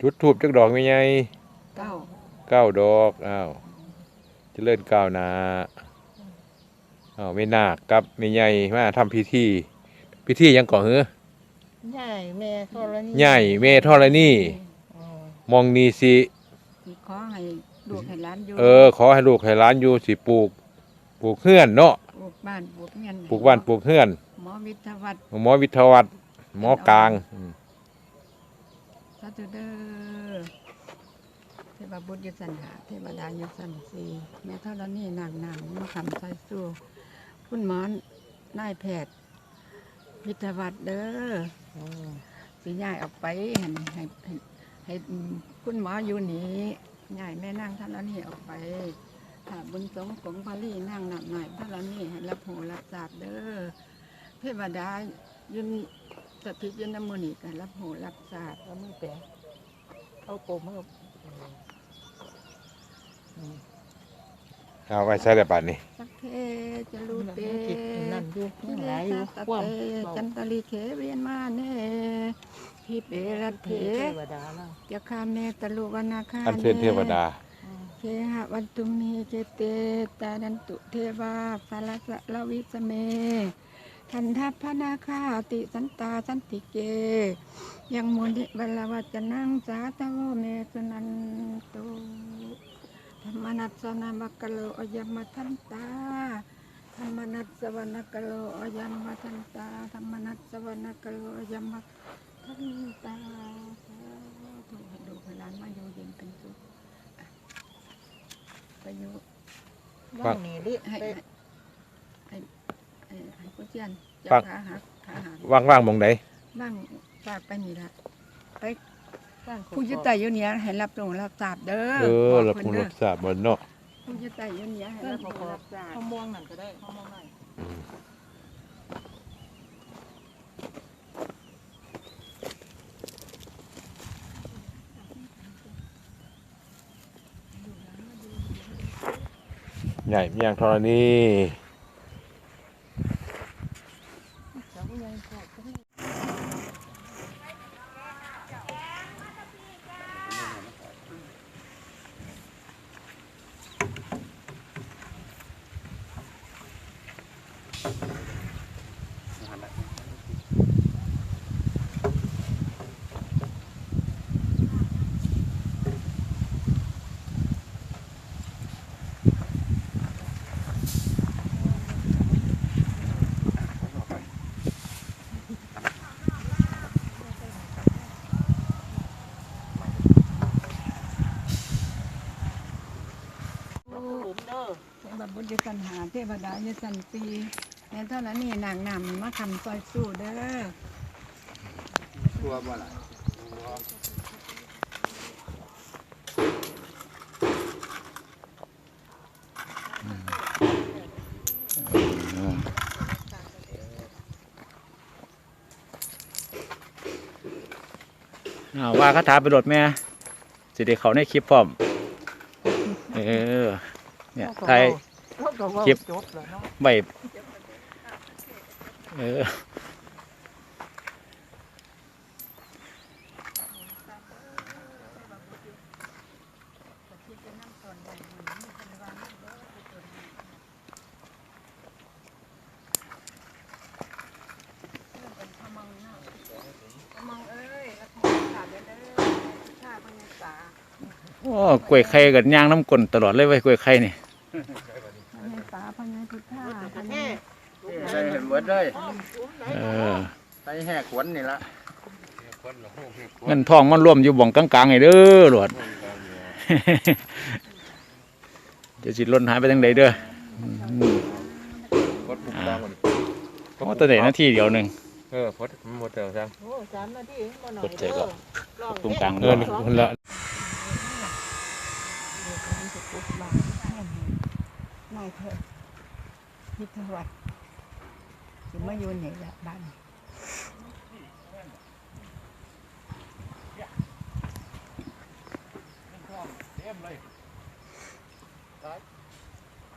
จุดทูบจักดอกไม่ใหญ่เก้าเก้าดอกอ้าวเจริญก้าวหน้าอ้าวไม่นาคกับไม่ใหญ่มาทำพิธีพิธีหยังก่อเหรอใหญ่แม่ธรณีใหญ่เมธรณีอ๋อมองนีสิ สิขอให้ลูกให้หลานอยู่เออ ขอให้ลูกให้หล้านอยู่สิปลูก ปลูกเฮือนเนาะปลูกบ้านปลูกเงินปลูกบ้านปลูกเฮือน หมอวิทยาวัฒน์หมอวิทยาวัฒน์หมอกลางอืมสาธุเด้อเทวบุตรยุสันหาเทวดายุสันสีแม่ธรณีนางนางมาคำใส่สู้คุณหมอนนายแพทย์วิทวัฒน์เด้อสิย้ายออกไปให้ให้ให้ให้คุณหมออยู่นี่ย้ายแม่นางธรณีออกไปถ้าบุญสงฆ์ของพาลีนางหนับหน่อยธรณีให้รับหูรับทราบเด้อเทวดายุน สถิตอยุนำมอนีกันรับหูรับทราบเอามือแปะเอาโปมมืออืมเอาไว้ใช้ได้ป่านนี้สักเทจะรูเตจิตนั่นอยู่พิยังเลหลายอยู่สาคตวามเตจันตลิเขเวียนมาเน่พิเปรัตเถเทวดาเนาะจะคาเมตลุวนาคาอันเชิญเทวดาอืมเคหะวันตุมีเจเตตานันตุเทวาสารสะลวิสเม ทันทัพพนาคาติสันตาสันติเก ยังมุนิบลวัจนังสาตโวเมสนันตุธรรมนัสสนามกโลอยัมมทันตาธรรมนัสสวนกโลอยัมมทันตาธรรมนัสสวนกโลอยัมมทันตาสาธุให้ดูกหลานมาอยู่เย็นเป็นสุขอะไปอยู่ว่างนี่ดิให้ ให้ให้ให้ผู้เจียนจะปักขาหักขาหักว่างๆหมองไหนบ้างฝากไปนี่ละไปสร้างขผู้อยึดใจอยู่เนี้ยให้รับตรงรับทราบเด้อเออบอกเราเพิ่พูนดเด้รัอกษาบนเนาะผู้อยึดใจอยู่เนี้ยให้รับตรงรับทราบข้าวม่วงนั่นก็ได้ข้าวม่วงหน่อยใหญ่เมียงธรณี สาวใหญ่พอก็ได้ หลุมเด้อ เทวบุตรยสันหา เทวดายสันตีแม่เท่านั้นนี่นางนำมาคำซอยสู้เด้อตัวบ่ล่ะอ้าวว่าคาถาไปโหลดแม่สิได้เขาในคลิปพร้อม เออ เนี่ยไทย เขาก็ว่าคลิปจบแล้วเนาะใบเออมองเอ้ยแล้วขอขาดเด้อเด้อข้าพญาสาโอ้กล้วยไข่กับย่างน้ำกลนตลอดเลยไว้ยกล้วยไข่นี่ พญาสาพญาพุทธาพญา ใส่ เห็นเบิดเลยเออใส่แหกขวนนี่ละเงินทองมันร่วมอยู่บ่องกลางๆไงเด้อหลวดเดี๋ยวสิหล่นหายไปทางใดเด้ออืมพดปุ่มกลางก่อนโอ้ตัวไหนนาทีเดียวหนึ่งเออพดหมดแล้วจังโอ้สามนาทีบ่หน่อยกดใจเด้ก่ออนลองตรงกลางเออนี่คนละนายเธอพิทวัด สิมาอยู่ไหนละบ้าน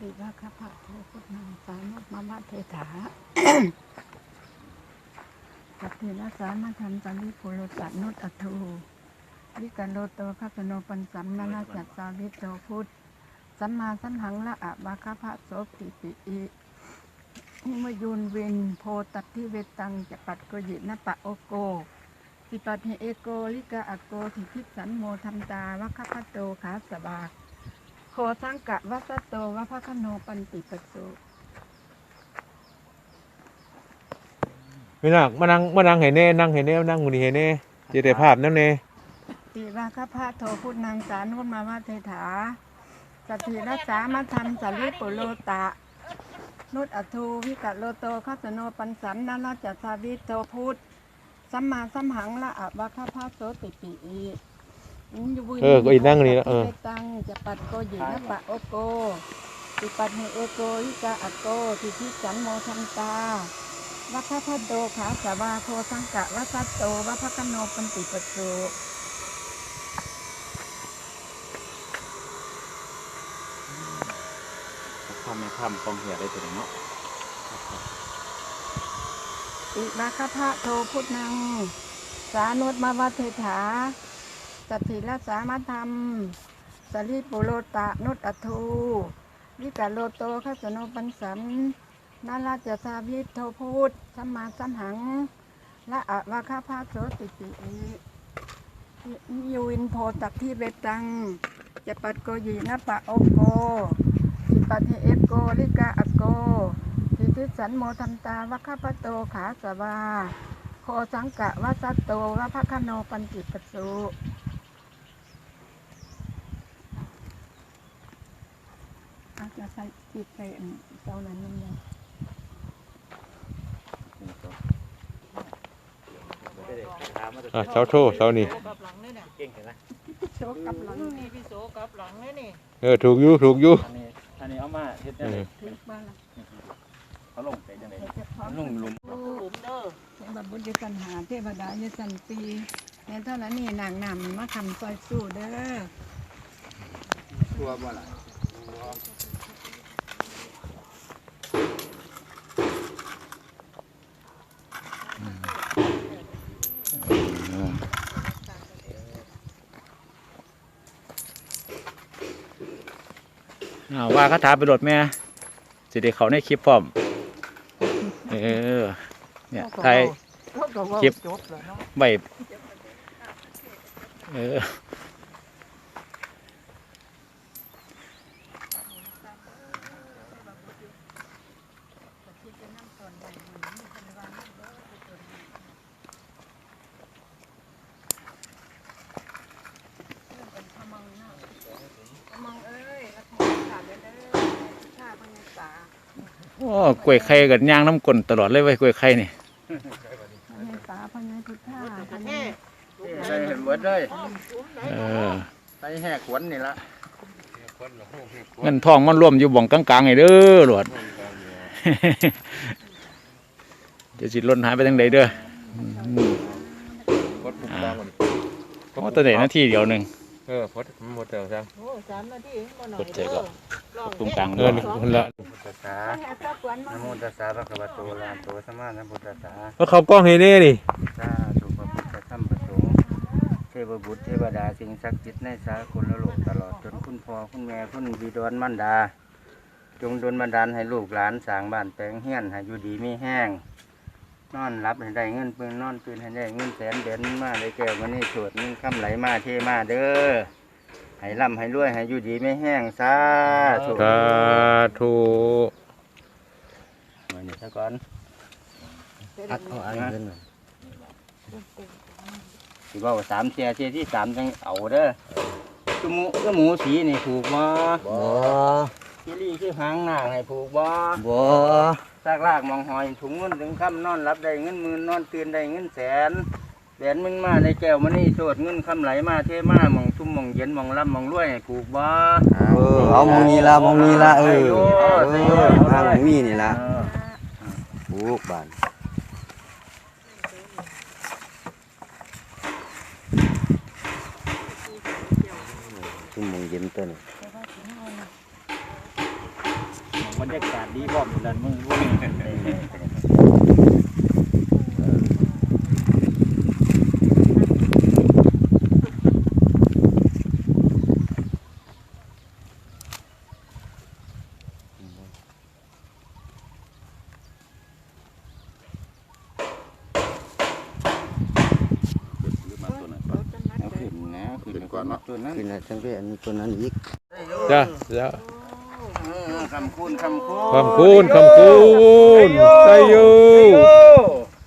ดีว่าข้าพระเทพุทธังสามุมาวัเทถาสัพเพนะสามาทันตาลิปุโรตะนุตอัตโทูวิกันโลโตคัสโนปันสัมนานาจัตสาวิโตพุทธสัมมาสัมหังละอะวาคาพระโสติปิอิ หิมยุนเวนโพตัตทิเวตังจะปัดโกยินะปะโอโกสิปัตเหเอโกลิกาอโกทิพิสันโมทันตาวะคะพะโตขาสบาโคสังกะวัสโตวะพะคะโนปันติปะโสไม่นักมานั่งมานั่งให้แน่นั่งให้แน่นั่งมื้อนี้ให้แน่จะได้ภาพนำแน่ติวาคพะโทพุทธังสานุมาวาเทถาสัตถิรัสสามาธรรมสาริปุโลตะ นุตอทูวิกะโลโตคัสโนปันสันนานาจัสสาวิโตพุทธสัมมาสัมหังละอะวะคะพะโสติปิอิเออก็อีนั่งนี่นะเออ ตังจะปัดโกยินะปะโอโกสิปัดเหเอโกวิกาอโกทิพิสันโมทันตาวะคะพะโตขาสาวาโทสังกะวัสสโตวะพะคะโนปันติปะโสำในถ้ำกองเหียได้ตัวเนาะอิมาคพะโทพุทธัง สานุตมาวเทถาสัตถิละสามาธรรมสริปุโรตะนุตอทูวิกาโลโตคัสโนปันสัมนาราจสาวิโทพุทธสัมมาสัมหังละอะวาคาพาโสติปิอิยูวินโพตักที่เวตัง จะปัดโกยีนปะโอโก ปัติเอโกลิกาอโกทิทิสันโมทันตาวะคาปโตขาสวา โคสังกะวะสัตโตวะพะคะโนปันติปสุอาจจะใส่ปิดใส่อันเจ้านั้นมันยังอะเสาโทเสานี่โซกับหลังเลยเนี่ยเก่งเห็นไหมโชกกับหลังนี่พี่โซกับหลังเลยนี่เออถูกอยู่ถูกอยู่ อันนี้ อันนี้เอามาเฮ็ดได้เอเลอยถึงบ้านละเขาลงไปจังได๋เดี๋ยวจะพร้อมลงหลุมหลุมเด้อเทวบุตรยสันหาเทวดายสันตีในเท่านั้นนี่นางนำมาคำซอยสู้เด้อตัวบ่ล่ะ อ่าว่าคาถาไปโหลดแม่สิได้เขาในคลิปพร้อม เออ เนี่ยไทยเขาก็ว่าคลิปจบแล้วเนาะใบเออ มองเอ้ยแล้วขอขาดเด้อเด้อข้าพญาสา โอ้ กล้วยไข่กับย่างน้ำกลนตลอดเลยเว้ยกล้วยไข่นี่พญาสาพญาพุทธาพประเทญาศได้เห็นเบิดเลยอ้อมหลุมไหนเออใส่แหกขวนนี่ละเงินทองมันรวมอยู่บ่องกลางๆไงเด้อหลวดจะสิล้นหายไปทางใดเด้ออืมพดปุ่มกลางก่อนโอ้ตัวไหนนาทีเดียวหนึ่ง เออพดหมดแล้วจังโอ้สามนาทีบ่หน่อยกดใจเด้ก่ออนลองตรงกลางเออนี่คนละพุทธสาพญาสาขวัญนมาโมตัสสะภะคะวะโตอะระหะโตสัมมาสัมพุทธัสสะว่าเขากล้องให้แน่นี่สาธุพระพุทธธรรมประสงค์เทพบุตรเทวดาสิ่งศักดิ์สิทธิ์ในสากลโลกตลอดจนคุณพ่อคุณแม่คุณบิดอนมันดา จงดลบันดาลให้ลูกหลานสร้างบ้านแปลงเฮียนให้อยู่ดีไม่แห้ง นอนรับให้ได้เงินปืนนอนปืนให้ได้เงินแสนเดือนมาได้แก้ววันนี้สวดเงินคำไหลมาเทมาเด้อให้ร่ำให้รวยให้อยู่ดีไม่แห้งสาธุสาธุมานี่ซะก่อนอัดเอาอันขึ้นสิบอกว่าสามเทียเทียที่สามจังเอาเด้อคือหมูคือหมูสีนี่ถูกบ่บ่ ที่ลี่คือหางหน้าให้ผูกบ่บ่ซากลากมองหอยถุงเงินถึงค่ำนอนรับได้เงินหมื่นนอนตื่นได้เงินแสนแสนมึงมาในแก้วมันนี่โสดเงินคำไหลมาเทมาหมองชุ่มหมองเย็นหมองร่ำหมองรวยให้ผูกบ่เออเอามองนี้ละมองนี้ละเออโยเออทางมีนี่ละเออปลูกบ้านชุ่มมองเย็นตัวนี้ บรรยากาศดีบ่มือนเดิมมือบ่ก่อนนะวันขึ้นแล้วจังเวียนตัวนั้นอีกเด้อเด้อ คำคูณคำคูณคำคูณคำคูณไซโย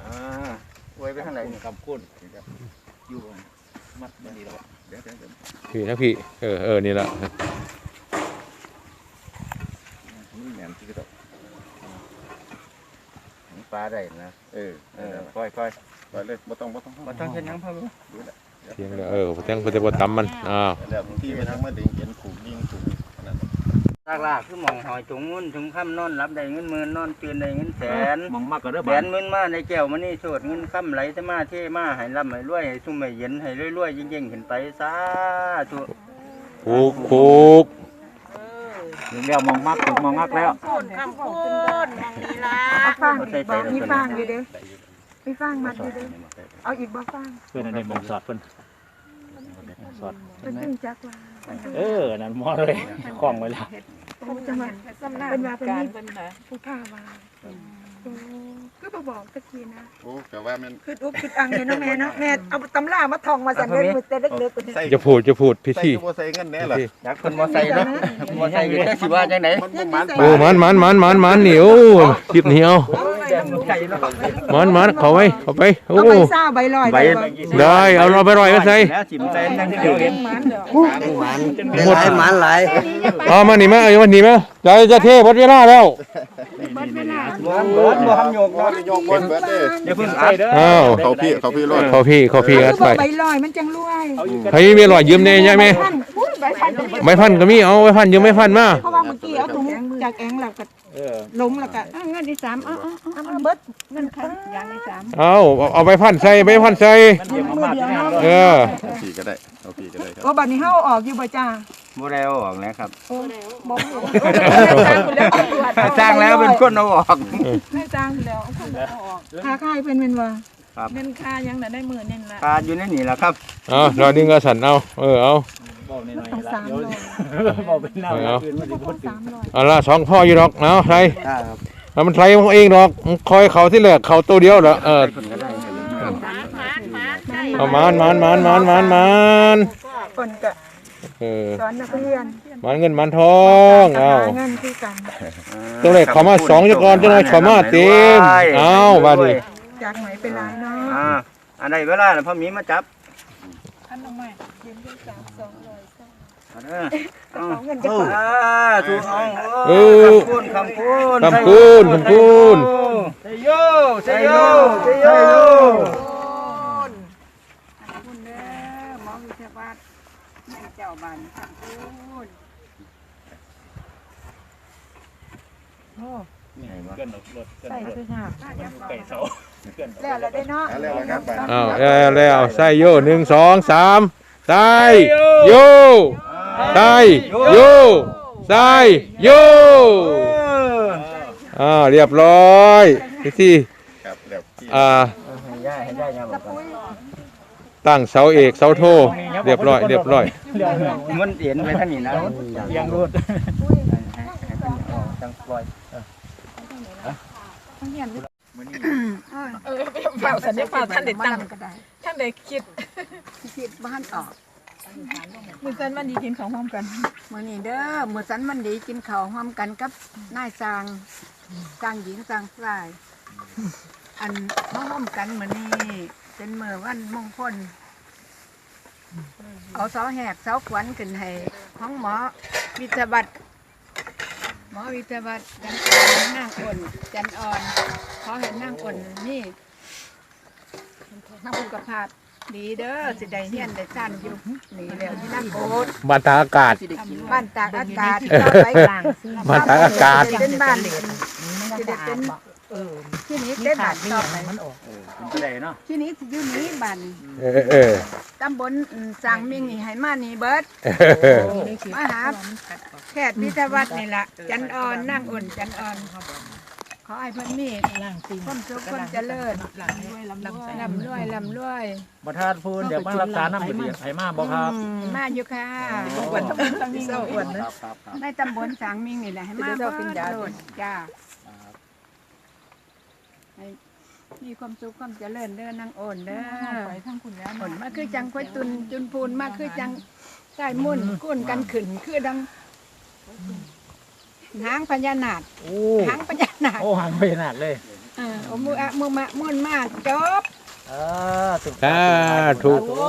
อ่าไว้ไปข้างไหนนี่คำคุ้นอยู่มัดมันดีแล้วเดี๋ยวเดี๋ยวเดี๋ยวพี่นะพี่เออเออนี่ละนี่แหนมที่กระโดดปลาได้นะเออเออค่อยค่อยไปเลยบ่ต้องบ่ต้องมาต้องเห็นหยังพ่อรู้เทียงแล้วเออแทงพอจะบตำมันอ้าวแล้วที่ไปทางมาดึงเห็นขู่ยิงขู่อันนั้น ลากลากคือหมองหอยถุงเงินถุงค่ำนอนรับได้เงินหมื่นนอนตื่นได้เงินแสนมองมากก็เด้อแสบ้านนหมื่นมาในแก้วมันนี่โสดเงินค่ำไหลจะมาเท่มาให้ร่ำให้รวยให้ซุ่มให้เย็นให้รวยๆยิ่งๆขึ้นไปสาธุคูกคูกถึงแล้วมองมากถึงมองมากแล้วคูณคำคูณมองดีละเอาฟางบอกมีฟางอยู่เด้อมีฟางมัดอยู่เด้อเอาอีกบ่ฟางเพื่อนในมองสอดเพื่อนสอด เป็นซึ่งจักว่าเออ นั่นมอเลยคล้องไว้แล้ว ผมจะมาสำนักเป็นว่าเป็นการมีเป็นนะผู้ฆ่าว่าโอ้ก็บ่บอกตะกี้นะโอ้แต่ว่ามันคืออุ๊บคืออังเห็นเนาะแม่เนาะแม่เอาตำรามาท่องมาสั่นเด้อมือแต่เล็กๆกว่านี้ ใส่จะพูดจะพูดพิใส่ธีก็บ่ใส่เงินแน่ล่ะอยากคนมอไซค์เนาะมอไซค์ก็จะสิว่าจังไหนมันบ่มัน โอ้มันมันมันมันมันเหนียวคลิปนี้เอาแดง ไก่เนาะมันมันเข้าไปเข้าไปโอ้ เอาใบซ่าใบลอยใบได้เอาเราไปรอยก็ใส่แล้วสิมใส่นั่นที่เดียวเองมันเด้อหมันได้หลายหมันหลายเอามานี่มาเอามานี่มาใจจะเทพดเวลาแล้วหมดเวลาบ่เบิดบ่ทำโยกบ่เนาะได้ยกบ่เบิดเด้อย่าเพิ่งใส่เด้ออ้าวเขาพี่เขาพี่รถเขาพี่เขาพี่อัดคือไปบ่ใบลอยมันจังรวยใครมีรอยยืมเนี่ยใช่ไหมพันพูด ใบพันไม่พันก็มีเอาไม่พันยืมไม่พันมาเพราะว่าเมื่อกี้เอาถุงจากแองแล้วก็เออลงแล้วก็อะเงินที่สามเอาเอาเอาเอาเบิดเงินคันอย่างที่สามเอาเอาเอาไปพันใส่ไปพันใส่มันเยี่ยมมากที่นี่เออเขาพี่ก็ได้เขาพี่ก็ได้ครับโอ้บัดนี้เฮาเอาออกอยู่บ่จ้าบ่ได้เอาออกแล้วครับบ่เอาสร้างแล้วเป็นคนเอาออกให้จ้างแล้วเอาคนเอาออกค่าค่ายเพิ่นแม่นว่า เงินค่ายังน่ะได้หมื่นนี่ละขาดอยู่ในนี่แหละครับเอาเราดึงกระสันเอาเออเอาบอกในหน่อยละเดี๋ยวบอกเป็นหน้าคืนมันจะพูดถึงเอาละสองพ่ออยู่ดอกเอาใส่ได้ครับแล้วมันใส่ของเองดอกคอยเขาที่เหลือเขาตัวเดียวเหรอเออเอามานมานมานมานมานมานเพิ่นก็เออสอนนักเรียนมันเงินมันทองเอาหเงินคือกันตัวเลขเขามาสองจักรจะน้อยเขามาเต็มเอาบาดนี้ จากไหนไปหลายเนาะอ่าอันใดเวลาน่ะพ่อหมีมาจับอันน้องใหม่เอาเด้อเอาเอาเงินจะอ่าถูกเอาเอโอ้อคำคูณคำคูณคำคูณคำคูณเซโยเซโยเซโยคุณเด้อหมอวิทยาวัฒน์แม่เจ้าบ้านขอบคุณเกินรถรถใส่คือหาบ ไก่เสาเกิน แล้วแล้วได้เนาะเอาแล้วล่ะครับไปเอาแล้วแล้วใส่โยหนึ่งสองสามใส่โยใส่โยใส่โยอ่าเรียบร้อยพิธีครับแล้วพี่อ่าให้ย่าให้ย่าย่าบอกก่อนตั้งเสาเอกเสาโทเรียบร้อยเรียบร้อยมันเอียนไปทางนี้นะยังรูดจังปล่อย เออเฝ้าสันนิษฐานท่านได้ตั้งก็ได้ท่านได้คิดคิดบ้านออกมือสันวันนี้กินของพร้อมกันมื้อนี้เด้อมื้อสันมันดีกินข้าวพร้อมกันกับนายสร้างสร้างหญิงสร้างชายอันมาพร้อมกันมื้อนี้เป็นมื้อวันมงคลเอาเสาแหกเสาขวัญขึ้นให้ของหมอวิทยาบัตรหมอวิทยาบัตรจันอ่อนนางอ่อนจันอ่อนข อให้นางอ่อนนี่นักบุญกับภาพดีเด้อสิได้เฮียนได้สั้นอยู่นี่แล้วที่นั่งโกดบานตากอากาศบ้านตากอากาศเออบ้านตากอากาศเป็นบ้านที่ได้เป็นที่นี้ได้บ้านชอบไหนเป็นได้เนาะที่นี้สิอยู่นี้บ้านเออเออตำบลสังมิงนี่ให้มานี่เบิดเออมาหาแพทย์พิทยาวัฒน์นี่ล่ะจันอ่อนนั่งอ่อนจันอ่อน ขอให้เพิ่นมีความสุขความเจริญลำรวยลำรวยประธานพูนเดี๋ยวมารักษาน้ำดีให้มาบอกครับมาอยู่ค่ะอ้วนต้องต้องมีอ้วนนะในตำบลสังมิงนี่แหละให้มาเบิดโลดจ้าให้มีความสุขความเจริญเด้อนางโอนเด้อไปทั้งคุณแล้วผลมาคือจังควยตุนจุนพูนมาคือจังใส่มุ่นกุ้นกันขึ้นคือดัง หางพญานาคโอ้หางพญานาคโอ้หางพญานาคเลยเออเอามืออะมือมามุ่นมากจบอ่าสุดสาธุธุ